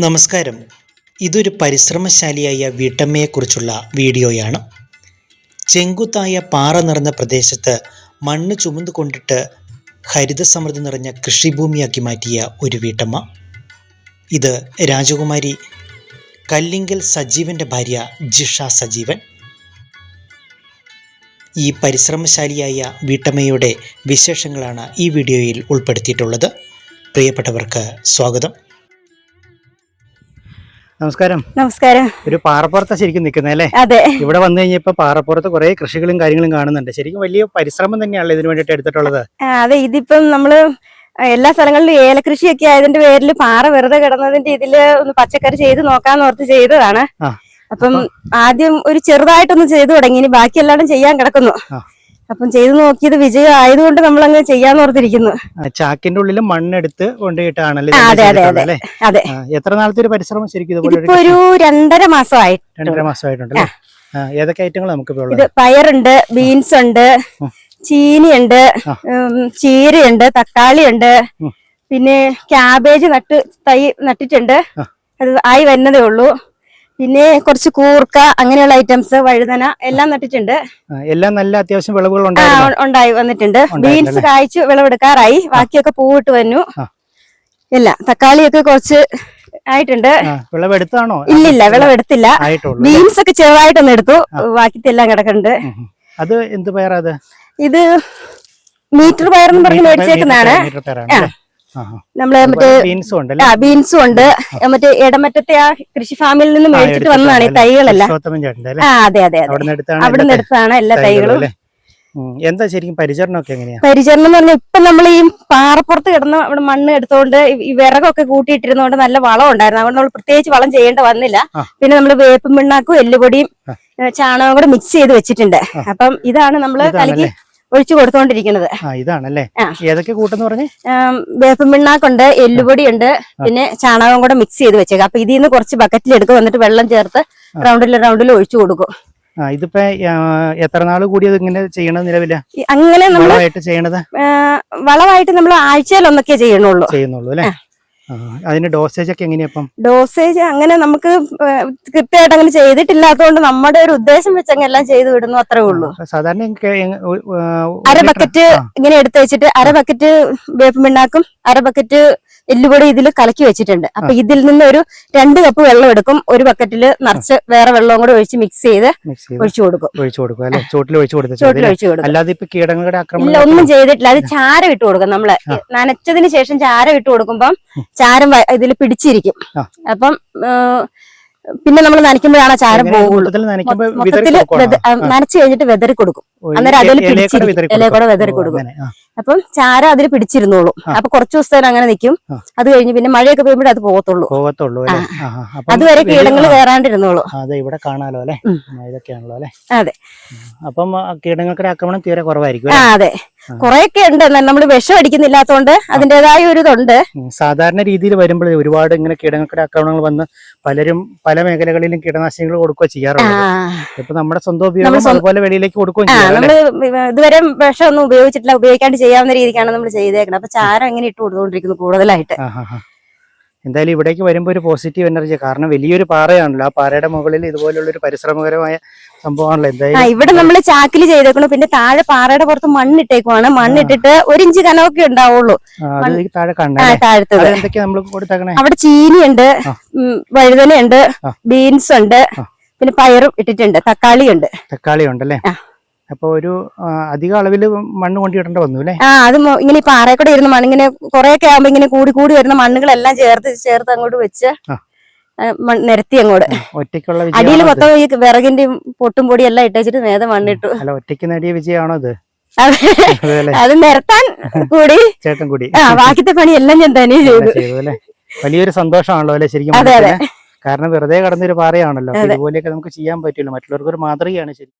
നമസ്കാരം. ഇതൊരു പരിശ്രമശാലിയായ വീട്ടമ്മയെക്കുറിച്ചുള്ള വീഡിയോയാണ്. ചെങ്കുത്തായ പാറ നിറഞ്ഞ പ്രദേശത്ത് മണ്ണ് ചുമന്നു കൊണ്ടിട്ട് ഹരിതസമൃദ്ധി നിറഞ്ഞ കൃഷിഭൂമിയാക്കി മാറ്റിയ ഒരു വീട്ടമ്മ. ഇത് രാജകുമാരി കല്ലിങ്കൽ സജീവന്റെ ഭാര്യ ജിഷ സജീവൻ. ഈ പരിശ്രമശാലിയായ വീട്ടമ്മയുടെ വിശേഷങ്ങളാണ് ഈ വീഡിയോയിൽ ഉൾപ്പെടുത്തിയിട്ടുള്ളത്. പ്രിയപ്പെട്ടവർക്ക് സ്വാഗതം. നമസ്കാരം. നമസ്കാരം. ഒരു പാറപ്പുറത്താ ശരിക്കും നിൽക്കുന്നത് അല്ലേ? അതെ. ഇവിടെ വന്നു കഴിഞ്ഞപ്പോ പാറപ്പുറത്ത് കുറെ കൃഷികളും കാര്യങ്ങളും കാണുന്നുണ്ട്. ശരിക്കും വലിയ പരിശ്രമം തന്നെയാണല്ലോ ഇതിനു വേണ്ടിട്ട് എടുത്തിട്ടുള്ളത്. അതെ ഇതിപ്പം നമ്മൾ എല്ലാ സ്ഥലങ്ങളിലും ഏലകൃഷിയൊക്കെ ആയതിന്റെ പേരിൽ പാറ വെറുതെ കിടന്നതിന്റെ ഇതിൽ ഒന്ന് പച്ചക്കറി ചെയ്ത് നോക്കാന്ന് ഓർത്ത് ചെയ്തതാണ്. അപ്പം ആദ്യം ഒരു ചെറുതായിട്ടൊന്ന് ചെയ്തു തുടങ്ങി ഇനി ബാക്കി എല്ലാവരും ചെയ്യാൻ കിടക്കുന്നു. അപ്പം ചെയ്തു നോക്കിയത് വിജയം ആയതുകൊണ്ട് നമ്മൾ അങ്ങനെ ചെയ്യാന്ന് ഓർത്തിരിക്കുന്നു. ചാക്കിന്റെ ഉള്ളിൽ മണ്ണെടുത്ത് കൊണ്ടുപോയിട്ടാണല്ലോ അതെ അതെ ചെയ്തിട്ടുള്ളത് അതെ. അതെ. എത്ര നാളത്തെ ഒരു പരിശ്രമം ശരിക്കും ഒരു രണ്ടര മാസമായി രണ്ടര മാസമായിട്ടുണ്ടല്ലേ ഏതൊക്കെ ഐറ്റങ്ങൾ നമുക്ക് ഇത് പയറുണ്ട് ബീൻസ് ഉണ്ട്. ചീനിയുണ്ട് ചീരയുണ്ട് തക്കാളിയുണ്ട്. പിന്നെ ക്യാബേജ് നട്ട് തൈ നട്ടിട്ടുണ്ട്. അത് ആയി വരുന്നതേ ഉള്ളൂ. പിന്നെ കുറച്ച് കൂർക്ക അങ്ങനെയുള്ള ഐറ്റംസ് വഴുതന എല്ലാം നട്ടിട്ടുണ്ട്. എല്ലാം നല്ല അത്യാവശ്യം വിളവുകൾ ഉണ്ടായി വന്നിട്ടുണ്ട്? ബീൻസ് കായ്ച്ചു വിളവെടുക്കാറായി. ബാക്കിയൊക്കെ പൂവിട്ട് വന്നു. ഇല്ല തക്കാളിയൊക്കെ കുറച്ച് ആയിട്ടുണ്ട്. വിളവെടുത്താണോ? ഇല്ലില്ല വിളവെടുത്തില്ല. ബീൻസ് ഒക്കെ ചെറുതായിട്ടൊന്ന് എടുത്തു. ബാക്കി എല്ലാം കിടക്കുന്നുണ്ട്. അത് എന്ത് പയറാ ഇത് മീറ്റർ പയർ എന്ന് പറഞ്ഞ് മേടിച്ചേക്കുന്നതാണ്. നമ്മൾ മറ്റേ ബീൻസും ഉണ്ട്. മറ്റേ ഇടമറ്റത്തെ ആ കൃഷി ഫാമിൽ നിന്ന് മേടിച്ചിട്ട് വന്നതാണ് ഈ തൈകളല്ല. ആ അതെ അതെ അതെ. അവിടെ നിന്ന് എടുത്താണ് എല്ലാ തൈകളും. എന്താ ശരിക്കും പരിചരണമൊക്കെ എങ്ങനെയാ? പരിചരണം എന്ന് പറഞ്ഞാൽ ഇപ്പൊ നമ്മൾ ഈ പാറപ്പുറത്ത് കിടന്ന അവിടെ മണ്ണ് എടുത്തോണ്ട് ഈ- വിറകൊക്കെ കൂട്ടിയിട്ടിരുന്നോണ്ട് നല്ല വളം ഉണ്ടായിരുന്നു. അതുകൊണ്ട് നമ്മൾ പ്രത്യേകിച്ച് വളം ചെയ്യേണ്ട വന്നില്ല. പിന്നെ നമ്മൾ വേപ്പും പിണ്ണാക്കും എല്ലുപൊടിയും ചാണകം ചാണകവും കൂടെ മിക്സ് ചെയ്ത് വെച്ചിട്ടുണ്ട്. അപ്പം ഇതാണ് നമ്മൾ കലക്കി? ഒഴിച്ചു കൊടുത്തോണ്ടിരിക്കുന്നത്. ആ ഇതാണല്ലേ. ഏതൊക്കെ കൂട്ടെന്ന് പറഞ്ഞേ? വേപ്പം പിണ്ണാക്കുണ്ട് എല്ലുപൊടി ഉണ്ട് പിന്നെ ചാണകം കൂടെ മിക്സ് ചെയ്ത് വെച്ചേക്കാം. അപ്പൊ ഇതിൽ നിന്ന് കുറച്ച് ബക്കറ്റിൽ എടുക്കും എന്നിട്ട് വെള്ളം ചേർത്ത് റൗണ്ടിൽ റൗണ്ടിൽ ഒഴിച്ചു കൊടുക്കും. ഇതിപ്പോ എത്ര നാൾ കൂടി ഇങ്ങനെ ചെയ്യണത് നിലവില്ല അങ്ങനെ വളമായിട്ട് ചെയ്യണത്? വളമായിട്ട് നമ്മൾ ആഴ്ചയിൽ ഒന്നൊക്കെ ചെയ്യണുള്ളൂ ചെയ്യുന്നുള്ളൂ അല്ലേ? ആ, അതിന് ഡോസേജ് ഒക്കെ എങ്ങനെയാപ്പം ഡോസേജ് അങ്ങനെ നമുക്ക് കൃത്യമായിട്ട് അങ്ങനെ ചെയ്തിട്ടില്ലാത്തതുകൊണ്ട് നമ്മുടെ ഒരു ഉദ്ദേശം വെച്ച് അങ്ങ് എല്ലാം ചെയ്തു വിടുന്നു അത്രേ ഉള്ളൂ. സാധാരണ അര ബക്കറ്റ് ഇങ്ങനെ എടുത്തു വെച്ചിട്ട് അര ബക്കറ്റ് വേപ്പ് പിണ്ണാക്കും അര ബക്കറ്റ് എല്ലുപൊടി ഇതിൽ കലക്കി വെച്ചിട്ടുണ്ട്. അപ്പൊ ഇതിൽ നിന്ന് ഒരു രണ്ട് കപ്പ് വെള്ളം എടുക്കും ഒരു ബക്കറ്റിൽ നിറച്ച് വേറെ വെള്ളവും കൂടെ ഒഴിച്ച് മിക്സ് ചെയ്ത് ഒഴിച്ചു കൊടുക്കും. ഒഴിച്ചു കൊടുക്കും അല്ലെ? ചോട്ടിൽ ഒഴിച്ചു കൊടുത്ത കൊടുക്കും. അല്ലാതെ ഇപ്പൊ കീടങ്ങളുടെ ഇല്ല ആക്രമണം ഒന്നും ചെയ്തിട്ടില്ല. അത് ചാര ഇട്ട് കൊടുക്കും നമ്മൾ. നനച്ചതിന് ശേഷം ചാര ഇട്ട് കൊടുക്കുമ്പം ചാരം ഇതിൽ പിടിച്ചിരിക്കും. അപ്പം പിന്നെ നമ്മൾ നനയ്ക്കുമ്പോഴാണ് ചാരം പോകുള്ളൂ മൊത്തത്തിൽ നനച്ചു കഴിഞ്ഞിട്ട് വെതറി കൊടുക്കും. അന്നേരം അതിൽ പിടിച്ചിരിക്കും. വിതറി ഇലയെ കൂടെ കൊടുക്കും. വിതറി കൊടുക്കും. അപ്പം ചാരം അതിൽ പിടിച്ചിരുന്നോളൂ. അപ്പൊ കുറച്ചു ദിവസത്തേന് അങ്ങനെ നിൽക്കും അത് കഴിഞ്ഞ് പിന്നെ മഴയൊക്കെ പെയ്യുമ്പോഴേ അത് പോകത്തുള്ളൂ. പോകത്തുള്ളൂ. അതുവരെ കീടങ്ങൾ കയറാണ്ടിരുന്നോളൂ അതെ ഇവിടെ കാണാലോ അല്ലെ? ഉം. ഇതൊക്കെയാണല്ലോ അല്ലെ? അതെ. അപ്പം കീടങ്ങൾക്ക് ആക്രമണം തീരെ കുറവായിരിക്കും അതെ. കുറെയൊക്കെ ഉണ്ട്. നമ്മൾ വിഷം അടിക്കുന്നില്ലാത്തതുകൊണ്ട് അതിന്റേതായ ഒരു ഇതുണ്ട്. സാധാരണ രീതിയിൽ വരുമ്പോൾ ഒരുപാട് ഇങ്ങനെ കീടങ്ങളുടെ ആക്രമണങ്ങൾ വന്ന് പലരും പല മേഖലകളിലും കീടനാശിനികൾ കൊടുക്കുക ചെയ്യാറുണ്ട് ഇപ്പൊ നമ്മുടെ സ്വന്തം ഉപയോഗം അതുപോലെ വെളിയിലേക്ക് കൊടുക്കുകയും നമ്മൾ ഇതുവരെ വിഷം ഒന്നും ഉപയോഗിച്ചിട്ടില്ല. ഉപയോഗിക്കാണ്ട് ചെയ്യാവുന്ന രീതിക്കാണ് നമ്മൾ ചെയ്തേക്കുന്നത് അപ്പൊ ചാരം ഇങ്ങനെ ഇട്ട് കൊടുത്തുകൊണ്ടിരിക്കുന്നു കൂടുതലായിട്ട്. എന്തായാലും ഇവിടേക്ക് വരുമ്പോൾ ഒരു പോസിറ്റീവ് എനർജി കാരണം വലിയൊരു പാറയാണല്ലോ. ആ പാറയുടെ മുകളിൽ ഇതുപോലുള്ള ഒരു പരിശ്രമകരമായ സംഭവമാണല്ലോ ആ എന്തായാലും ഇവിടെ നമ്മൾ ചാക്കിൽ ചെയ്തേക്കണു. പിന്നെ താഴെ പാറയുടെ പുറത്ത് മണ്ണിട്ടേക്കുവാണ്. മണ്ണിട്ടിട്ട് ഒരു ഇഞ്ച് കനമൊക്കെ ഉണ്ടാവുള്ളൂ. താഴെ താഴത്തത്. എന്തൊക്കെയാ നമ്മൾ കൊടുത്തേക്കണേ? അവിടെ ചീനിയുണ്ട്. വഴുതനയുണ്ട് ബീൻസ് ഉണ്ട് പിന്നെ പയറും ഇട്ടിട്ടുണ്ട് തക്കാളി ഉണ്ട് തക്കാളി ഉണ്ടല്ലേ അല്ലേ അപ്പൊ ഒരു അധിക അളവിൽ മണ്ണ് കൊണ്ടിടേണ്ട വന്നു അല്ലേ? ആ അത് ഇങ്ങനെ ഈ പാറയിൽ കൂടെ ഇരുന്ന് മണ്ണിങ്ങനെ കുറെ ഒക്കെ ആകുമ്പോ ഇങ്ങനെ കൂടി കൂടി വരുന്ന മണ്ണുകളെല്ലാം ചേർത്ത് ചേർത്ത് അങ്ങോട്ട് വെച്ച് നിരത്തി അങ്ങോട്ട്. ഒറ്റയ്ക്കുള്ള അടിയിൽ? മൊത്തം ഈ വിറകിന്റെയും പൊട്ടും പൊടി എല്ലാം ഇട്ടുവെച്ചിട്ട് നേരെ മണ്ണിട്ടു. അല്ല ഒറ്റയ്ക്ക് നേടിയ വിജയമാണോ അത്? അത്. നിരത്താൻ കൂടി. ചേട്ടൻ കൂടി. ആ ബാക്കിത്തെ പണി എല്ലാം ഞാൻ തന്നെ ചെയ്തു. വലിയൊരു സന്തോഷമാണല്ലോ അല്ലെ ശരിക്കും. കാരണം വെറുതെ കടന്നൊരു പാറയാണല്ലോ. ഇതുപോലെയൊക്കെ നമുക്ക് ചെയ്യാൻ പറ്റില്ല മറ്റുള്ളവർക്ക് ഒരു മാതൃകയാണ് ശരി